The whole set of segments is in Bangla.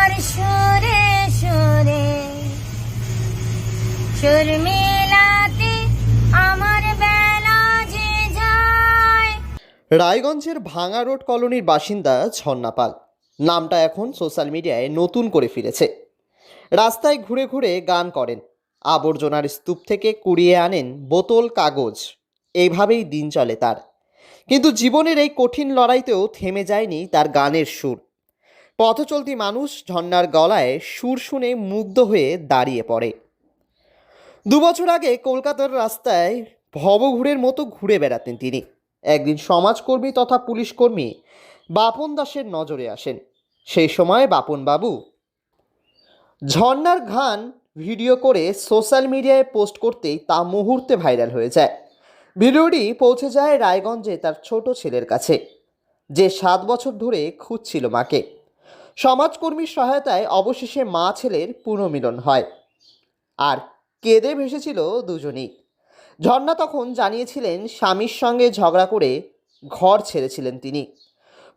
তোমার সুরে সুরে। সুর আমার বেলা যে যায়। রায়গঞ্জের ভাঙা রোড কলোনির বাসিন্দা ঝর্ণা পাল। নামটা এখন সোশ্যাল মিডিয়ায় নতুন করে ফিরেছে। রাস্তায় ঘুরে ঘুরে গান করেন। আবর্জনার স্তূপ থেকে কুড়িয়ে আনেন বোতল, কাগজ। এইভাবেই দিন চলে তার। কিন্তু জীবনের এই কঠিন লড়াইতেও থেমে যায়নি তার গানের সুর। পথচলতি মানুষ ঝর্নার গলায় সুর শুনে মুগ্ধ হয়ে দাঁড়িয়ে পড়ে। দুবছর আগে কলকাতার রাস্তায় ভবঘুরের মতো ঘুরে বেড়াতেন তিনি। একদিন সমাজকর্মী তথা পুলিশকর্মী বাপন দাসের নজরে আসেন। সেই সময় বাপন বাবু ঝর্ণার গান ভিডিও করে সোশ্যাল মিডিয়ায় পোস্ট করতেই তা মুহূর্তে ভাইরাল হয়ে যায়। ভিডিওটি পৌঁছে যায় রায়গঞ্জে তার ছোট ছেলের কাছে, যে সাত বছর ধরে খুঁজছিল মাকে। সমাজকর্মীর সহায়তায় অবশেষে মা ছেলের পুনর্মিলন হয়। আর কেঁদে ভেসেছিল দুজনেই। ঝর্ণা তখন জানিয়েছিলেন স্বামীর সঙ্গে ঝগড়া করে ঘর ছেড়েছিলেন তিনি।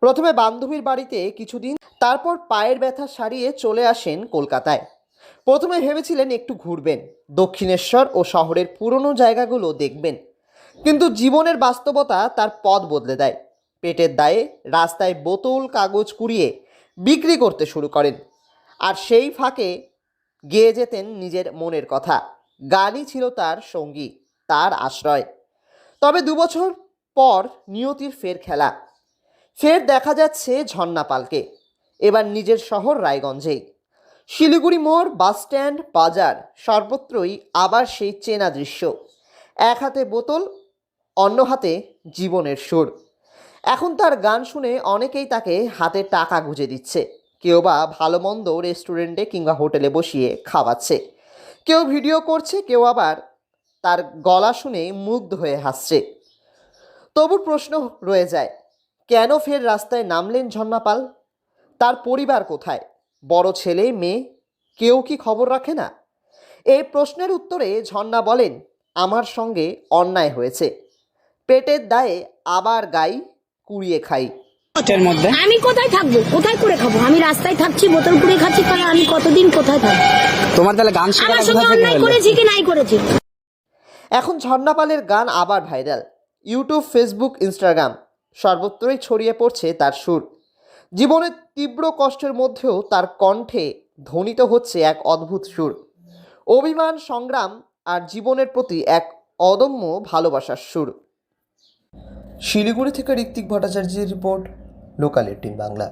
প্রথমে বান্ধবীর বাড়িতে কিছুদিন, তারপর পায়ের ব্যথা সারিয়ে চলে আসেন কলকাতায়। প্রথমে ভেবেছিলেন একটু ঘুরবেন, দক্ষিণেশ্বর ও শহরের পুরনো জায়গাগুলো দেখবেন। কিন্তু জীবনের বাস্তবতা তার পথ বদলে দেয়। পেটের দায়ে রাস্তায় বোতল, কাগজ কুড়িয়ে বিক্রি করতে শুরু করেন। আর সেই ফাঁকে গেয়ে যেতেন নিজের মনের কথা। গানই ছিল তার সঙ্গী, তার আশ্রয়। তবে দুবছর পর নিয়তির ফের খেলা। ফের দেখা যাচ্ছে ঝর্ণা পালকে এবার নিজের শহর রায়গঞ্জেই শিলিগুড়ি মোড় বাসস্ট্যান্ড বাজার সর্বত্রই আবার সেই চেনা দৃশ্য। এক হাতে বোতল, অন্য হাতে জীবনের সুর। এখন তার গান শুনে অনেকেই তাকে হাতে টাকা গুঁজে দিচ্ছে। কেউ বা ভালো মন্দ রেস্টুরেন্টে কিংবা হোটেলে বসিয়ে খাওয়াচ্ছে। কেউ ভিডিও করছে, কেউ আবার তার গলা শুনে মুগ্ধ হয়ে হাসছে। তবু প্রশ্ন রয়ে যায়, কেন ফের রাস্তায় নামলেন ঝর্ণাপাল তার পরিবার কোথায়? বড় ছেলে, মেয়ে? কেউ কি খবর রাখে না? এই প্রশ্নের উত্তরে ঝর্ণা বলেন, আমার সঙ্গে অন্যায় হয়েছে। পেটের দায়ে আবার গাই কুড়িয়ে খাই। এর মধ্যে? আমি কোথায় থাকব? কোথায় করে খাব? আমি রাস্তায় থাকছি বোতল পুড়ে খাচ্ছি তাহলে আমি কতদিন কোথায় থাকব? তোমার তাহলে গান শেখাটা আমার সঙ্গে অন্যায় করেছি কি নাই করেছি? এখন ঝর্ণাপালের গান আবার ভাইরাল। ইউটিউব ফেসবুক ইনস্টাগ্রাম সর্বত্রই ছড়িয়ে পড়ছে তার সুর। জীবনের তীব্র কষ্টের মধ্যেও তার কণ্ঠে ধ্বনিত হচ্ছে এক অদ্ভুত সুর। অভিমান সংগ্রাম আর জীবনের প্রতি এক অদম্য ভালোবাসার সুর। শিলিগুড়ি থেকে ঋত্বিক ভট্টাচার্যের রিপোর্ট লোকাল এটিন বাংলা।